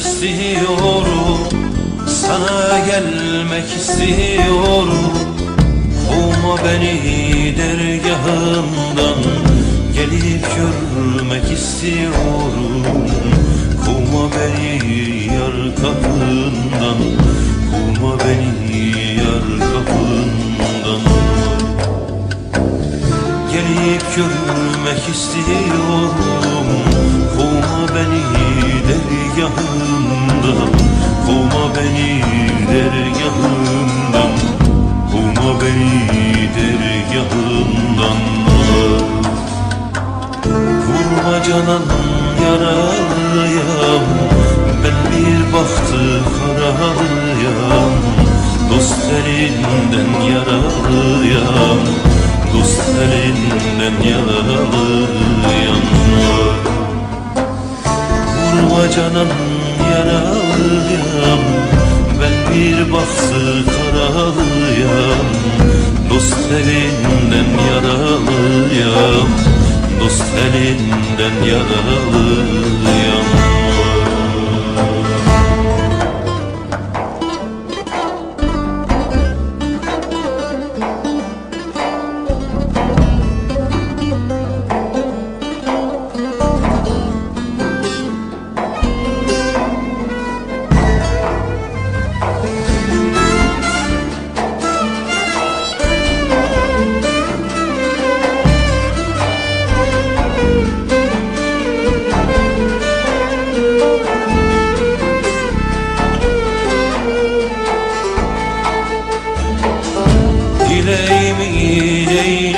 istiyorum Sana gelmek istiyorum. Kovma beni dergahından Gelip görmek istiyorum. Kovma beni yar kapından Kovma beni yar kapından. Gelip görmek istiyorum Kovma beni dergahından Kovma beni dergahından Vurma canan yaralıyam Ben bir bahtı karalıyam Dost elinden yaralıyam Dost elinden yaralıyam Vurma canan yaralıyam Ben bir bahtı karalıyam elinden yaralıyam Dost elinden yaralıyam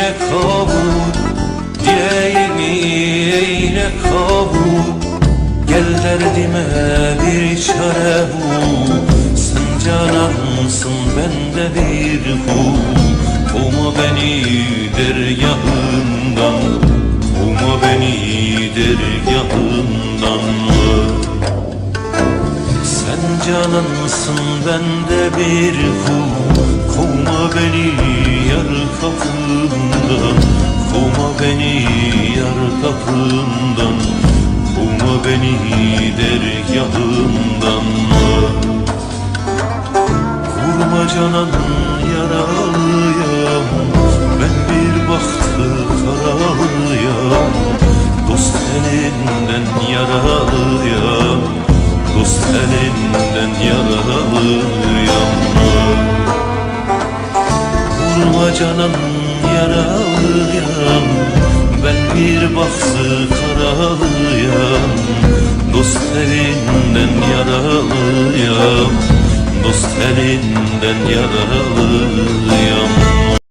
eyle kabul Dileğimi eyle kabul Gel derdime bir çare bul Sen canansın ben de bir kul. Kovma beni dergahından Kovma beni dergahından sen canansın ben de bir kul Kovma beni yar kapından Kovma beni yar kapından Kovma beni dergahından. Vurma canan yaralıyam Ben bir bahtı karalıyam Dost elinden yaralıyam Dost elinden yaralıyam Canan yaralıyam Ben bir bahtı karalıyam Dost elinden yaralıyam Dost elinden yaralıyam